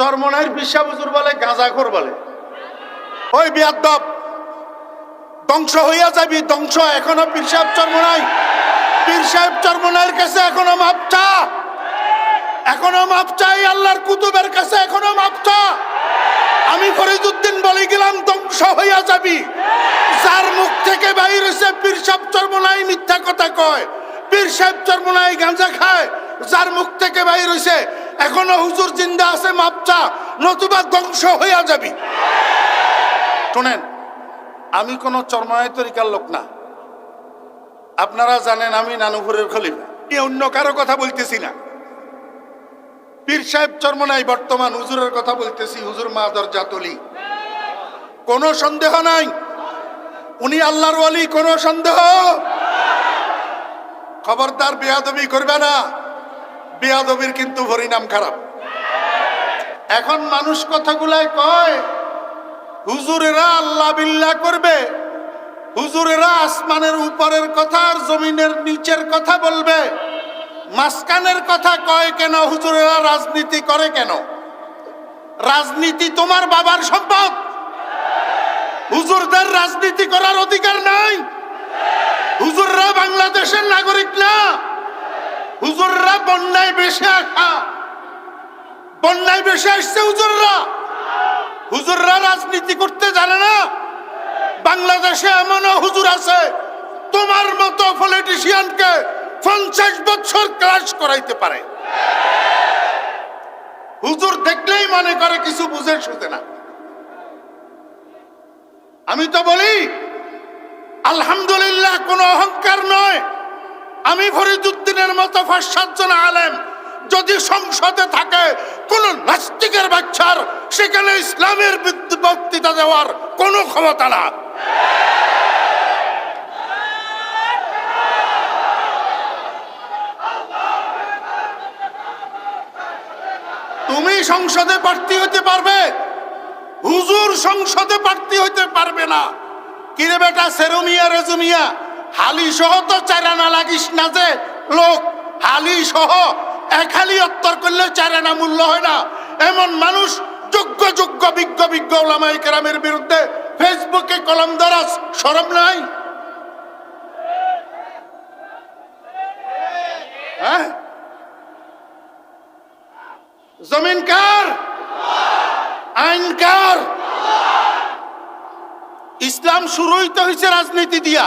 চরমনাইর বিশ্বা হুজুর বলে, গাঁজাখোর বলে। ওই বিয়াদ্দব, ধ্বংস হইয়া যাবি, ধ্বংস, এখনও পীর সাহেব চরমনাই। পীর সাহেব চরমনাইয়ের কাছে এখনও মাপ চা। এখনও মাপ চাই, আল্লাহর কুতুবের কাছে এখনও মাপ চা। আমি ফরিদুদ্দিন বলে গেলাম, ধ্বংস হইয়া যাবি। যার মুখ থেকে বাইর হইছে, পীর সাহেব চরমনাই মিথ্যা কথা কয়। পীর সাহেব চরমনাই গাঁজা খায়, যার মুখ থেকে বাইর হইছে এখনও হুজুর জিন্দা আছে মাপচা নতুবা ধ্বংস হইয়া যাবি। শোনেন, আমি কোনো চরমায় তরিকার লোক না। আপনারা জানেন আমি নানুপুরের এ অন্য কারও কথা বলতেছি না। পীর সাহেব চরমনাই বর্তমান হুজুরের কথা বলতেছি, হুজুর মা দরজা তলি কোনো সন্দেহ নাই। উনি আল্লাহর ওয়ালি কোনো সন্দেহ? খবরদার বেয়াদবি করবে না। বেয়াদবির কিন্তু পরিণাম খারাপ। এখন মানুষ কথাগুলাই কয়, হুজুরেরা আল্লাহ বিল্লাহ করবে, হুজুরেরা আসমানের উপরের কথা আর জমিনের নিচের কথা বলবে। মাঝখানের কথা কয় কেন, হুজুরেরা রাজনীতি করে কেন? রাজনীতি তোমার বাবার সম্পদ। হুজুরদের রাজনীতি করার অধিকার নাই। হুজুররা বাংলাদেশের নাগরিক না। হুজুররা বন্যায় বেশে আসা। বন্যায় বেশে আসছে হুজুররা। হুজুররা রাজনীতি করতে জানে না। বাংলাদেশে এমনও হুজুর আছে, তোমার মতো পলিটিশিয়ানকে পঞ্চাশ বছর ক্লাস করাইতে পারে। হুজুর দেখলেই মনে করে, কিছু বুঝে শুতে না। আমি তো বলি, আলহামদুলিল্লাহ কোনো অহংকার নয়। আমি ফরিদুদ্দিনের মতো পাঁচ সাতজন আলেম। যদি সংসদে থাকে, কোন নাস্তিকের বাচ্চার, সেখানে ইসলামের বক্তৃতা দেওয়ার কোনো ক্ষমতা না। তুমি সংসদে প্রার্থী হতে পারবে, হুজুর সংসদে প্রার্থী হইতে পারবে না। কিরে বেটা, সেরুমিয়া, রেজুমিয়া হালি সহ তো চারানা লাগিস না যে, লোক, হালি সহ, এক হালি অত্তর করলে চারানা মূল্য হয় না। এমন মানুষ যোগ্য যোগ্য, বিজ্ঞ বিজ্ঞ ওলামাই কেরামের বিরুদ্ধে ফেসবুকে কলম দ্বারা সরম নাই? হ্যাঁ? জমিন কার? ইসলাম শুরুই তো হয়েছে রাজনীতি দিয়া।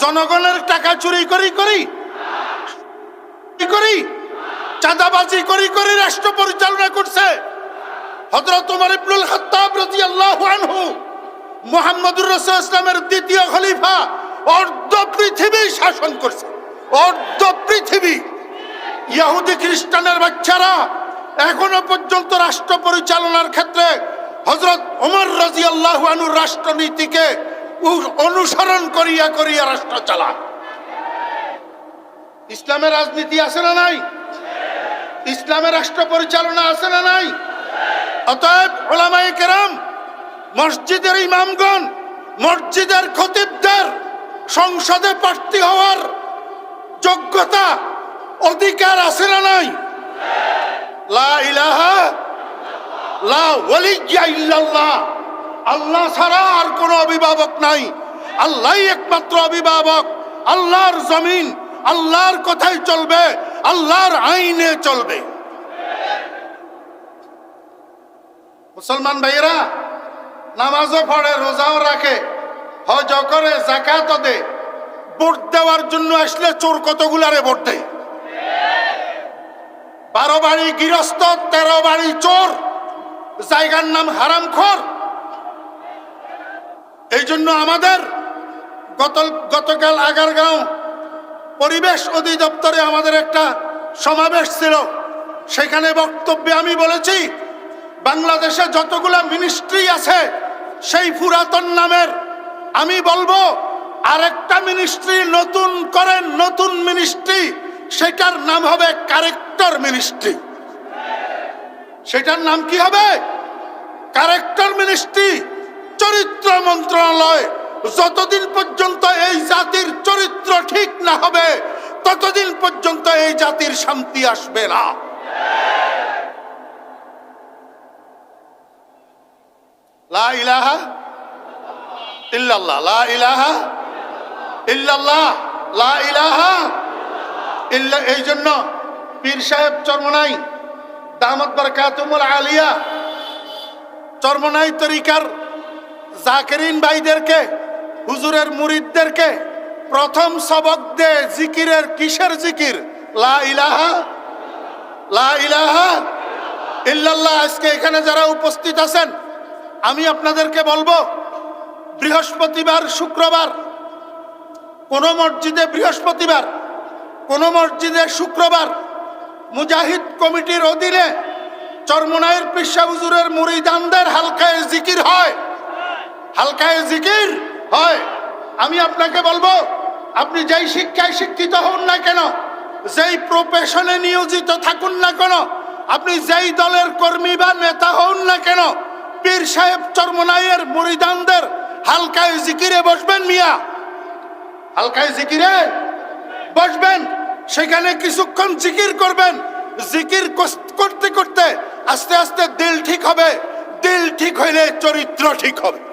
জনগণের টাকা চুরি করি করি। করি। চাঁদাবাজি করি করি রাষ্ট্র পরিচালনা করছে। ইসলামের দ্বিতীয় খলিফা পৃথিবী শাসন করছে। পৃথিবী। খ্রিস্টানের বাচ্চারা এখনও পর্যন্ত রাষ্ট্র পরিচালনার ক্ষেত্রে হজরত রাষ্ট্রনীতিকে অনুসরণ করিয়া করিয়া রাষ্ট্র চালা ইসলামের রাজনীতি আছে না নাই? ইসলামের রাষ্ট্র পরিচালনা আছে না নাই? অতএব ওলামায়ে কেরাম, মসজিদের ইমামগণ, মসজিদের খতিবদের, সংসদে প্রার্থী হওয়ার যোগ্যতা, অধিকার আছে না নাই? লা ইলাহা, লা ওয়ালিয়্যা ইল্লাল্লাহ। আল্লাহ ছাড়া আর কোনো অভিভাবক নাই। আল্লাহই একমাত্র অভিভাবক। আল্লাহর জমিন, আল্লাহর কথাই চলবে, আল্লাহর আইনে চলবে। মুসলমান ভাইয়েরা, নামাজও পড়ে, রোজাও রাখে, হজ করে জাকাতও দে, ভোট দেওয়ার জন্য আসলে চোর কতগুলারে ভোট দেয়? বারো বাড়ি গৃহস্থ, তেরো বাড়ি চোর, জায়গার নাম হারামখোর। এই জন্য আমাদের গত গতকাল আগারগাঁও পরিবেশ অধিদপ্তরে আমাদের একটা সমাবেশ ছিল। সেখানে বক্তব্যে আমি বলেছি, বাংলাদেশে যতগুলা মিনিস্ট্রি আছে, সেই পুরাতন নামের আমি বলব, আরেকটা মিনিস্ট্রি নতুন করেন, নতুন মিনিস্ট্রি সেটার নাম হবে কারেক্টর মিনিস্ট্রি সেটার নাম কি হবে? কারেক্টর মিনিস্ট্রি চরিত্র মন্ত্রণালয়, যতদিন পর্যন্ত এই জাতির চরিত্র ঠিক না হবে, ততদিন পর্যন্ত এই জাতির শান্তি আসবে না। এই জন্য পীর সাহেব চরমনাই, দামত বরকাতুমুল আলিয়া, চরমনাই তরিকার জাকেরিন ভাইদেরকে, হুজুরের মুরিদদেরকে প্রথম সবক দে জিকিরের কিসের জিকির? লা ইলাহা লা ইলাহা ইল্লাল্লাহ। আজকে এখানে যারা উপস্থিত আছেন, আমি আপনাদেরকে বলব, বৃহস্পতিবার, শুক্রবার, কোন মসজিদে বৃহস্পতিবার, কোন মসজিদে শুক্রবার, মুজাহিদ কমিটির অধীনে চরমনায়ের পেশা হুজুরের মুরিদানদের হালকায় জিকির হয়। হালকায় জিকির? হয়। আমি আপনাকে বলব, আপনি যেই শিক্ষায় শিক্ষিত হন না কেন, যেই প্রফেশনে নিয়োজিত থাকুন না কেন, আপনি যেই দলের কর্মী বা নেতা হন না কেন, পীর সাহেব চরমনাইয়ের মুরিদানদের হালকায় জিকিরে বসবেন মিয়া। হালকায় জিকিরে বসবেন। সেখানে কিছুক্ষণ জিকির করবেন। জিকির করতে করতে আস্তে আস্তে দিল ঠিক হবে। দিল ঠিক হইলে চরিত্র ঠিক হবে।